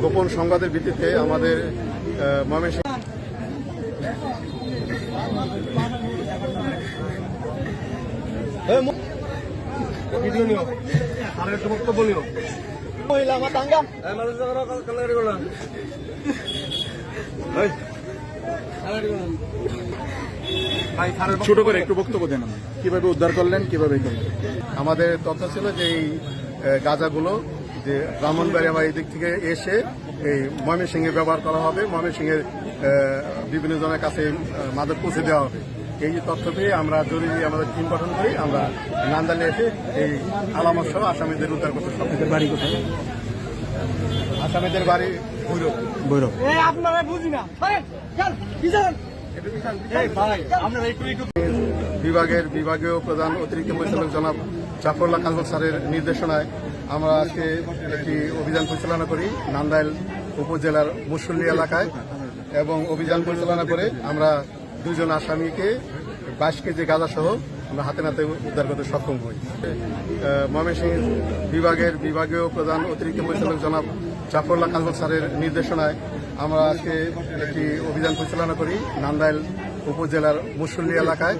গোপন সংবাদের ভিত্তিতে আমাদের ময়মনসিংহ ভিডিও নিও আর একটু বক্তব্য নিও মহিলা আমার দাঙ্গা মানুষ কালারি করলাম এই কালারি করলাম ভাই থারের ছোট করে একটু বক্তব্য দেন কীভাবে উদ্ধার করলেন কীভাবে করলেন? আমাদের তথ্য ছিল যে এই গাঁজাগুলো যে ব্রাহ্মণবাড়িয়া বা এই দিক থেকে এসে এই ময়মনসিংহে ব্যবহার করা হবে। ময়মনসিংহের বিভিন্ন জনের কাছে মাদক পৌঁছে দেওয়া হবে। এই যে তথ্য পেয়ে আমরা জরুরি আমাদের টিম গঠন করি আমরা নান্দালে এসে এই আলামত সহ আসামিদের উদ্ধার করতে সক্ষম বাড়ি কোথায়? আসামিদের বাড়ি ভৈরব। ভৈরব। আপনারা বুঝি না। ভাই একটু একটু বিভাগের বিভাগীয় প্রধান অতিরিক্ত পরিচালক জনাব জাফরুল্লাহ কাজল স্যারের নির্দেশনায় আমরা আজকে একটি অভিযান পরিচালনা করি নান্দাইল উপজেলার মুসল্লি এলাকায় এবং অভিযান পরিচালনা করে আমরা দুজন আসামিকে বাইশ কেজি গাঁজা সহ আমরা হাতে নাতে উদ্ধার করতে সক্ষম হই। ময়মনসিংহ বিভাগের বিভাগীয় প্রধান অতিরিক্ত পরিচালক জনাব জাফরুল্লাহ কাজল স্যারের নির্দেশনায় আমরা আজকে একটি অভিযান পরিচালনা করি নান্দাইল উপজেলার মুসল্লি এলাকায়।